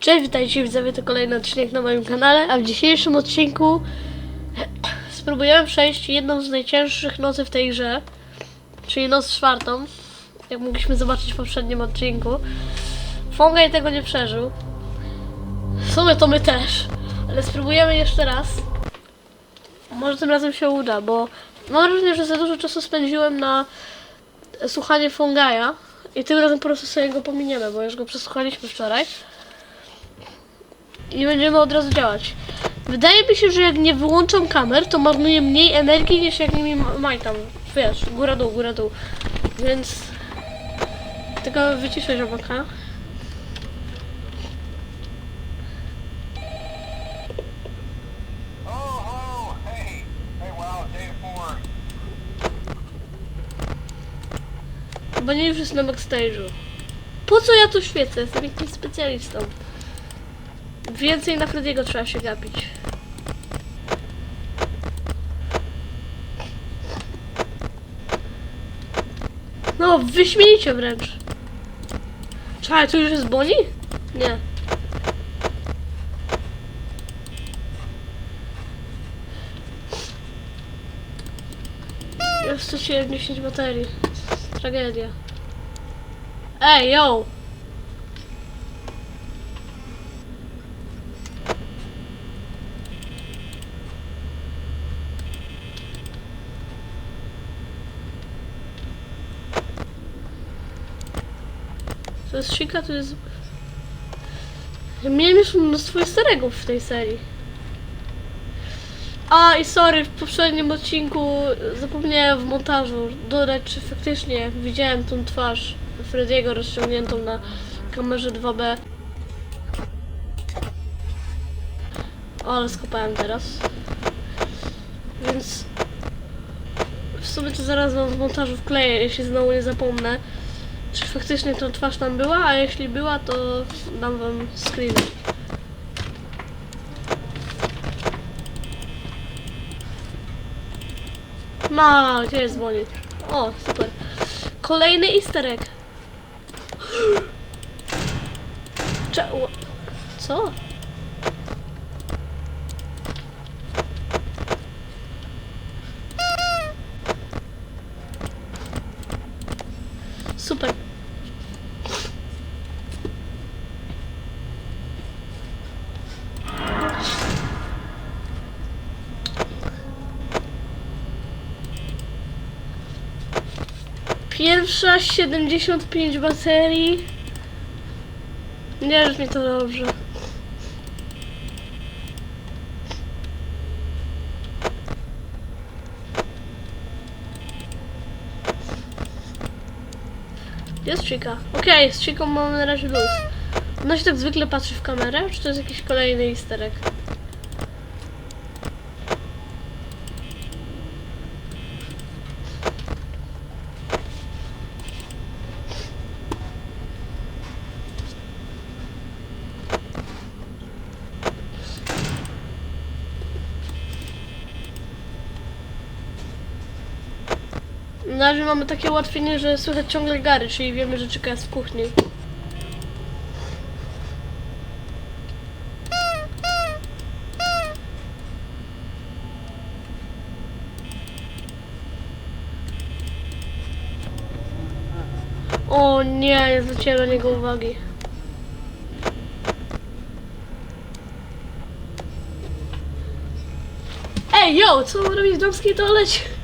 Cześć, witajcie widzowie, to kolejny odcinek na moim kanale, a w dzisiejszym odcinku spróbujemy przejść jedną z najcięższych nocy w tej grze, czyli noc czwartą, jak mogliśmy zobaczyć w poprzednim odcinku. Fongaj tego nie przeżył. W sumie to my też, ale spróbujemy jeszcze raz. Może tym razem się uda, bo mam wrażenie, że za dużo czasu spędziłem na słuchanie Fongaja i tym razem po prostu sobie go pominiemy, bo już go przesłuchaliśmy wczoraj i będziemy od razu działać. Wydaje mi się, że jak nie wyłączam kamer, to marnuję mniej energii niż jak nimi ma- majtam. Wiesz, góra dół, góra dół. Więc tylko wyciszę ziomaka. Bo nie już jest na backstage'u. Po co ja tu świecę? Jestem jakimś specjalistą. Więcej na Frediego trzeba się gapić. No, wyśmienicie wręcz. Czekaj, tu już jest Boni? Nie. Straciłem 10 baterii. Tragedia. Ej, yo! To jest sika, to jest... Ja miałem już mnóstwo starego w tej serii. A i sorry, w poprzednim odcinku zapomniałem w montażu dodać, czy faktycznie widziałem tą twarz Frediego rozciągniętą na kamerze 2B. O, ale skopałem teraz. Więc w sumie to zaraz wam w montażu wkleję, jeśli znowu nie zapomnę, czy faktycznie ta twarz tam była, a jeśli była, to dam wam screen. No, gdzie jest Bonnie? O, super. Kolejny easter egg. Cze- Co? Super. Pierwsza 75 baterii. Nie już to dobrze. Jest Chica. Okej, z Chiką mamy na razie luz. Ona się tak zwykle patrzy w kamerę, czy to jest jakiś kolejny easter Na razie mamy takie ułatwienie, że słychać ciągle gary, czyli wiemy, że Chica jest w kuchni. O nie, nie zwróciłem na niego uwagi. Ej, yo, co mam robić w damskiej toalecie?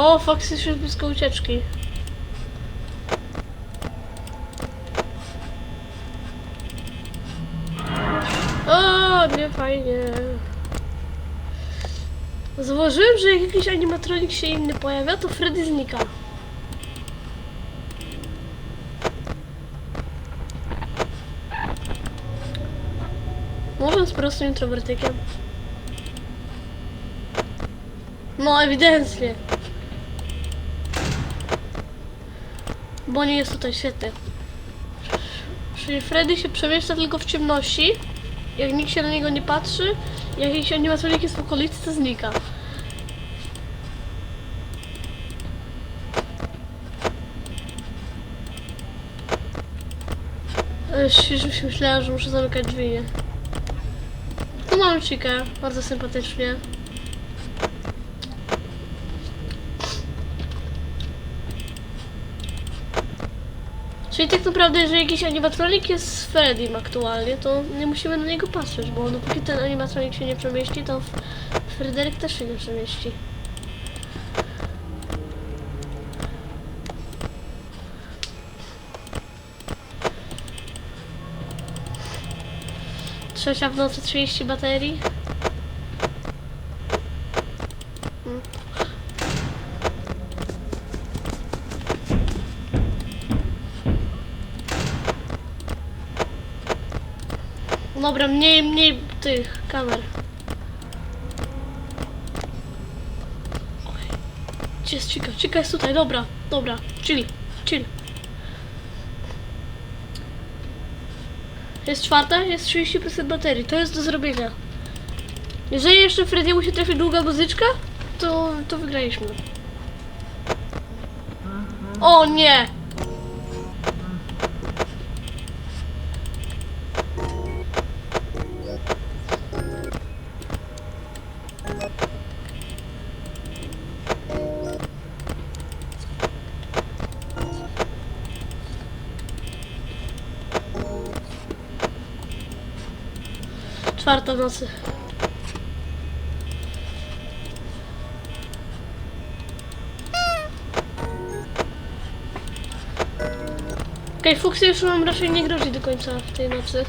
O, faktycznie blisko ucieczki. O, nie fajnie. Zauważyłem, że jak jakiś animatronik się inny pojawia, to Freddy znika. Mówiąc prostym introwertykiem. No, ewidentnie. Bo nie jest tutaj świetny. Czyli Freddy się przemieszcza tylko w ciemności. Jak nikt się na niego nie patrzy, jak jakiś animatronik jest w okolicy, to znika. Już, myślałam, że muszę zamykać drzwi? Tu mamy Chikę, bardzo sympatycznie. Czyli tak naprawdę, jeżeli jakiś animatronik jest z Freddym aktualnie, to nie musimy na niego patrzeć, bo dopóki ten animatronik się nie przemieści, to Fryderyk też się nie przemieści. Trzecia w nocy 30 baterii. Dobra, mniej, mniej tych kamer. Gdzie jest Chica? Chica jest tutaj, dobra, dobra. Chill, chill. Jest czwarta, jest 30% baterii, to jest do zrobienia. Jeżeli jeszcze Frediemu się trafi długa muzyczka, to, to wygraliśmy. O nie! Czwarta w nocy. Okej, okay, Fuksy już raczej nie grozi do końca tej nocy.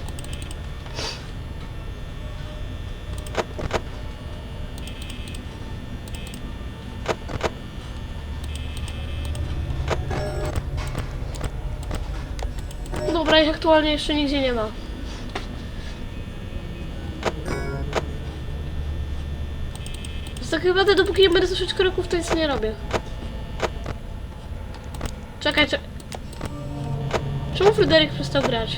Dobra, ich aktualnie jeszcze nigdzie nie ma. Chyba te, dopóki nie będę słyszeć kroków, to nic nie robię. Czekaj, czekaj. Czemu Fryderyk przestał grać?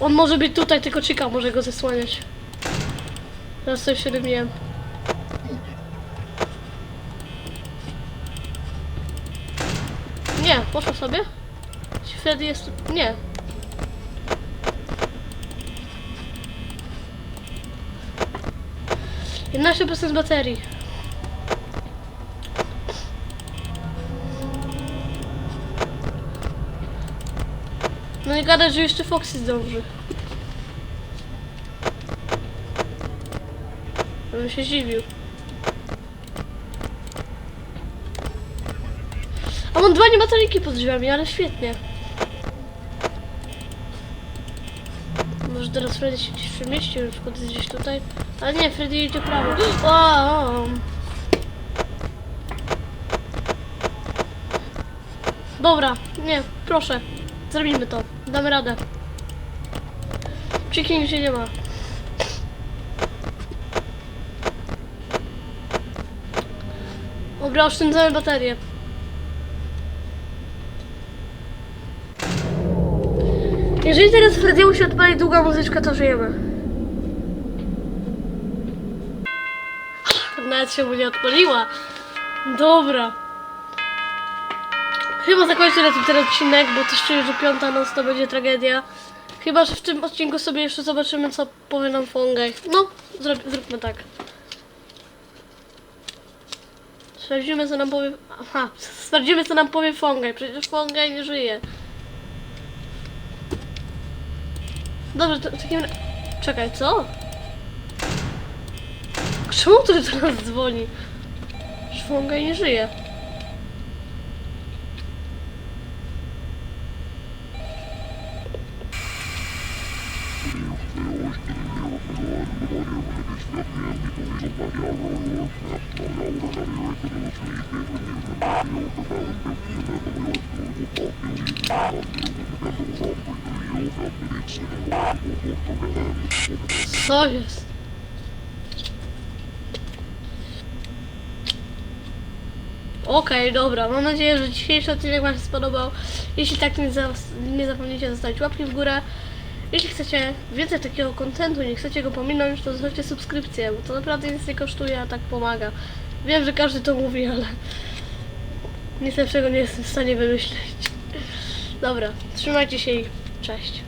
On może być tutaj, tylko Chica może go zasłaniać. Teraz sobie się robiłem. Nie, poszła sobie. Freddy jest... Nie. Jedenaście procent baterii. No nie gadać, że jeszcze Foxy zdąży. Bym się zdziwił. A mam dwa animatroniki pod drzwiami, ale świetnie. Może teraz Freddy się gdzieś przemieścił, na przykład gdzieś tutaj. Ale nie, Freddy idzie prawo. O. Dobra, nie, proszę. Zrobimy to. Damy radę. Chicken nigdzie nie ma. Dobra, oszczędzamy baterię. Jeżeli teraz Frediemu się odpali długa muzyczka, to żyjemy. Nawet się mu nie odpaliła. Dobra. Chyba zakończę na tym ten odcinek, bo też czuję, że piąta noc to będzie tragedia. Chyba, że w tym odcinku sobie jeszcze zobaczymy, co powie nam Fongaj. No, zrób, zróbmy tak. Sprawdzimy, co nam powie... Aha, sprawdzimy, co nam powie Fongaj. Przecież Fongaj nie żyje. Dobrze, to w takim ra- Czekaj, co? Czemu ktoś do nas dzwoni? Szwonga nie żyje. Co jest? Okej, dobra. Mam nadzieję, że dzisiejszy odcinek Wam się spodobał. Jeśli tak, nie, za, nie zapomnijcie zostawić łapki w górę. Jeśli chcecie więcej takiego kontentu, nie chcecie go pominąć, to zostawcie subskrypcję, bo to naprawdę nic nie kosztuje, a tak pomaga. Wiem, że każdy to mówi, ale nic lepszego nie jestem w stanie wymyślić. Dobra, trzymajcie się i cześć.